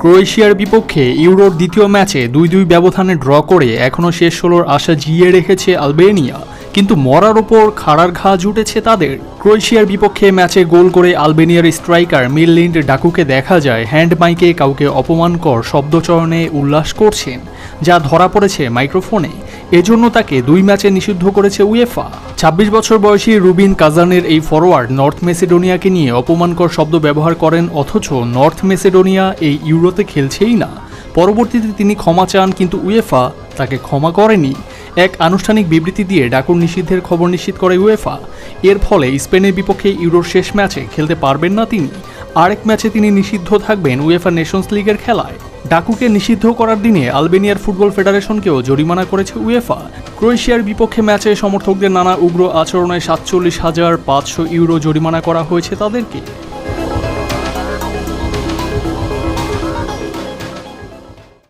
ক্রোয়েশিয়ার বিপক্ষে ইউরোর দ্বিতীয় ম্যাচে দুই দুই ব্যবধানে ড্র করে এখনও শেষ ষোলোর আশা জিয়ে রেখেছে আলবেনিয়া। কিন্তু মরার ওপর খাড়ার ঘা জুটেছে তাদের। ক্রোয়েশিয়ার বিপক্ষে ম্যাচে গোল করে আলবেনিয়ার স্ট্রাইকার মিললিন্ড ডাকুকে দেখা যায় হ্যান্ড মাইকে কাউকে অপমানকর শব্দচয়নে উল্লাস করছেন, যা ধরা পড়েছে মাইক্রোফোনে। এজন্য তাকে দুই ম্যাচে নিষিদ্ধ করেছে উয়েফা। ছাব্বিশ বছর বয়সী রুবিন কাজানের এই ফরোয়ার্ড নর্থ মেসিডোনিয়াকে নিয়ে অপমানকর শব্দ ব্যবহার করেন, অথচ নর্থ মেসিডোনিয়া এই ইউরোতে খেলছেই না। পরবর্তীতে তিনি ক্ষমা চান, কিন্তু উয়েফা তাকে ক্ষমা করেনি। এক আনুষ্ঠানিক বিবৃতি দিয়ে ডাকুর নিষিদ্ধের খবর নিশ্চিত করে উয়েফা। এর ফলে স্পেনের বিপক্ষে ইউরোর শেষ ম্যাচে খেলতে পারবেন না তিনি। আরেক ম্যাচে তিনি নিষিদ্ধ থাকবেন উয়েফা নেশনস লিগের খেলায়। ডাকুকে নিষিদ্ধ করার দিনে আলবেনিয়ার ফুটবল ফেডারেশনকেও জরিমানা করেছে উয়েফা। ক্রোয়েশিয়ার বিপক্ষে ম্যাচে সমর্থকদের নানা উগ্র আচরণে সাতচল্লিশ হাজার পাঁচশো ইউরো জরিমানা করা হয়েছে তাদেরকে।